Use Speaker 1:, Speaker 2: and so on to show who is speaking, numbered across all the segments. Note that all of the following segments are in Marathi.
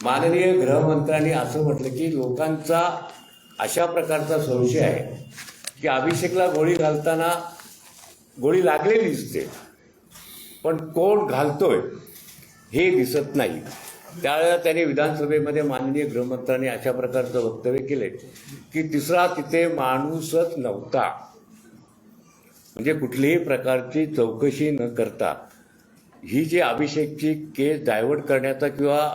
Speaker 1: माननीय गृहमंत्र्यांनी असं म्हटलं की लोकांचा अशा प्रकारचा संशय आहे की अभिषेकला गोळी घालताना गोळी लागलेली दिसते पण कोण घालतोय हे दिसत नाही. त्यावेळेला त्यांनी विधानसभेमध्ये माननीय गृहमंत्र्यांनी अशा प्रकारचं वक्तव्य केले की तिसरा तिथे माणूसच नव्हता. म्हणजे कुठलीही प्रकारची चौकशी न करता ही जी अभिषेकची केस डायव्हर्ट करण्याचा किंवा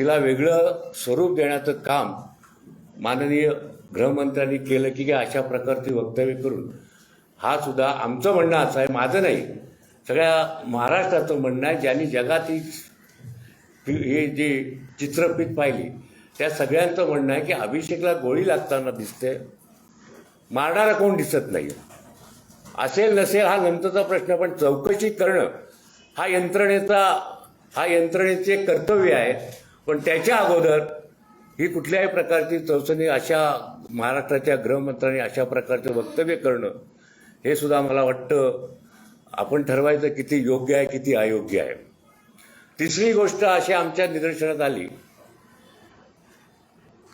Speaker 1: तिला वेगळं स्वरूप देण्याचं काम माननीय गृहमंत्र्यांनी केलं की अशा प्रकारची वक्तव्य करून. हा सुद्धा आमचं म्हणणं असं आहे माझं नाही. सगळ्या महाराष्ट्राचं म्हणणं आहे ज्यांनी जगात ही हे जे चित्रफित पाहिली त्या सगळ्यांचं म्हणणं आहे की अभिषेकला गोळी लागताना दिसते मारणारा कोण दिसत नाही असेल नसेल हा नंतरचा प्रश्न पण चौकशी करणं हा यंत्रणेचा हा यंत्रणेचे कर्तव्य आहे. पण त्याच्या अगोदर ही कुठल्याही प्रकारची चौचनी अशा महाराष्ट्राच्या गृहमंत्र्यांनी अशा प्रकारचं वक्तव्य करणं हे सुद्धा मला वाटतं आपण ठरवायचं किती योग्य आहे किती अयोग्य आहे. तिसरी गोष्ट अशी आमच्या निदर्शनात आली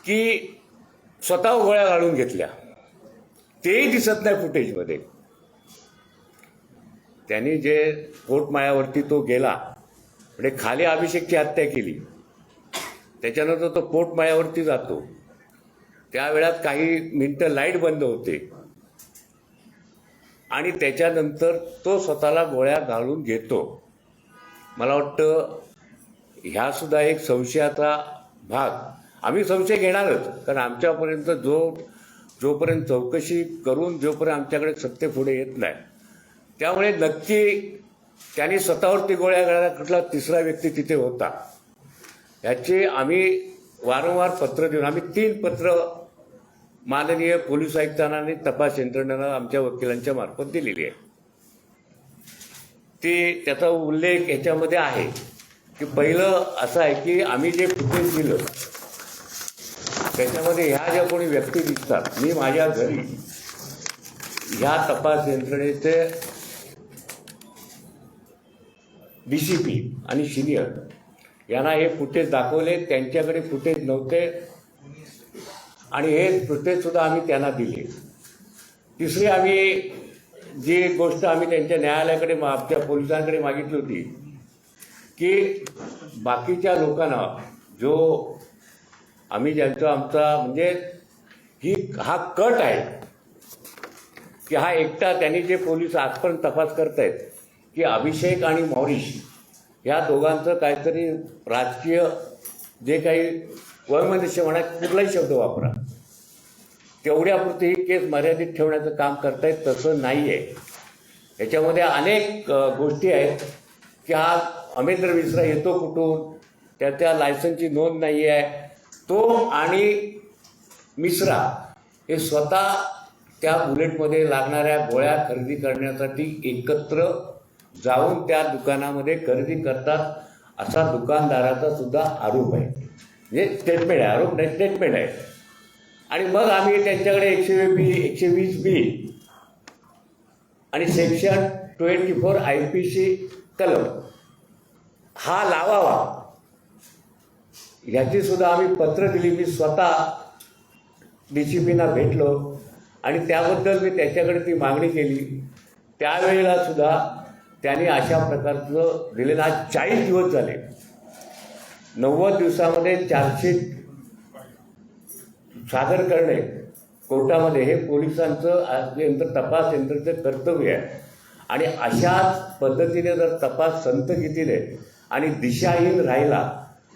Speaker 1: की स्वतः गोळ्या घालून घेतल्या. तेही दिसत नाही फुटेजमध्ये. त्यांनी जे पोटमाळ्यावरती तो गेला म्हणजे खाली अभिषेकची हत्या केली त्याच्यानंतर तो पोटमाळ्यावरती जातो. त्या वेळात काही मिनटं लाइट बंद होते. आणि त्याच्यानंतर तो स्वतःला गोळ्या घालून घेतो. मला वाटतं ह्यासुद्धा एक संशयाचा भाग. आम्ही संशय घेणारच कारण आमच्यापर्यंत जो जोपर्यंत चौकशी करून जोपर्यंत आमच्याकडे सत्य पुढे येत नाही त्यामुळे नक्की त्यांनी स्वतःवरती गोळ्या घालायला कुठला तिसरा व्यक्ती तिथे होता. याचे आम्ही वारंवार पत्र देऊन आम्ही तीन पत्र माननीय पोलीस आयुक्तांना आणि तपास यंत्रणेला आमच्या वकिलांच्या मार्फत दिलेली आहे ते त्याचा उल्लेख याच्यामध्ये आहे की पहिलं असं आहे की आम्ही जे फुटेज दिलं त्याच्यामध्ये ह्या ज्या कोणी व्यक्ती दिसतात मी माझ्या घरी ह्या तपास यंत्रणेचे डी सी पी आणि सिनियर यांना हे फुटेज दाखवले त्यांच्याकडे फुटेज नव्हते. आणि हे फुटेज सुद्धा आम्ही त्यांना दिले. तिसरी आम्ही जी गोष्ट आम्ही त्यांच्या न्यायालयाकडे मा- आमच्या पोलिसांकडे मागितली होती की बाकीच्या लोकांना जो आम्ही ज्यांचा आमचा म्हणजे ही हा कट आहे की हा एकटा त्यांनी जे पोलीस आजपर्यंत तपास करत आहेत की अभिषेक आणि मॉरिश या दोघांचं काहीतरी राजकीय जे काही वैमनस्य म्हणा कुठलाही शब्द वापरा. तेवढ्यापुरती ही केस मर्यादित ठेवण्याचं काम करतायत तसं नाही आहे याच्यामध्ये अनेक गोष्टी आहेत की हा अमेंद्र मिश्रा येतो कुठून त्या त्या लायसनची नोंद नाही आहे तो आणि मिश्रा हे स्वतः त्या बुलेटमध्ये लागणाऱ्या गोळ्या खरेदी करण्यासाठी एकत्र जाऊन त्या दुकानामध्ये खरेदी करतात असा दुकानदाराचा सुद्धा आरोप आहे. म्हणजे स्टेटमेंट आहे आरोप नाही स्टेटमेंट आहे. आणि मग आम्ही त्यांच्याकडे एकशे बी एकशे वीस बी आणि section twenty four I P C कलम हा लावावा. ह्याची सुद्धा आम्ही पत्र दिली मी स्वतः डी सी पीना भेटलो आणि त्याबद्दल मी त्याच्याकडे ती मागणी केली. त्यावेळेला सुद्धा त्याने अशा प्रकारचं दिलेलं आज चाळीस दिवस झाले. नव्वद दिवसामध्ये चार्जशीट सादर करणे कोर्टामध्ये हे पोलिसांचं आज यंत्र तपास यंत्रचं कर्तव्य आहे. आणि अशाच पद्धतीने जर तपास संतगतीने आणि दिशाहीन राहिला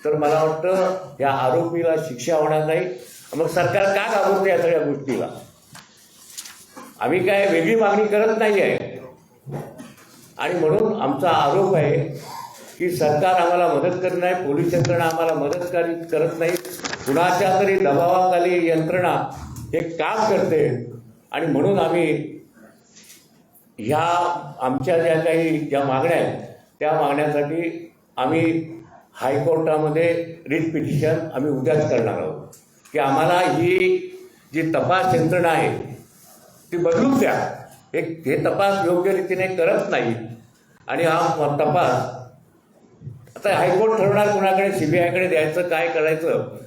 Speaker 1: तर मला वाटतं या आरोपीला शिक्षा होणार नाही. मग सरकार का घाबरते या सगळ्या गोष्टीला? आम्ही काय वेगळी मागणी करत नाही आहे आणि म्हणून आमचा आरोप आहे की सरकार आम्हाला मदत करत नाही पोलीस यंत्रणा आम्हाला मदत करत नाही. कुणाच्या तरी दबावाखाली यंत्रणा हे काम करते. आणि म्हणून आम्ही ह्या आमच्या ज्या काही ज्या मागण्या आहेत त्या मागण्यासाठी आम्ही हायकोर्टामध्ये रिट पिटिशन आम्ही उद्याच करणार आहोत. की आम्हाला ही जी तपास यंत्रणा आहे ती बदलून द्या. एक हे तपास योग्य रीतीने करत नाही. आणि हा तपास आता हायकोर्ट ठरवणार कुणाकडे सीबीआयकडे द्यायचं काय करायचं?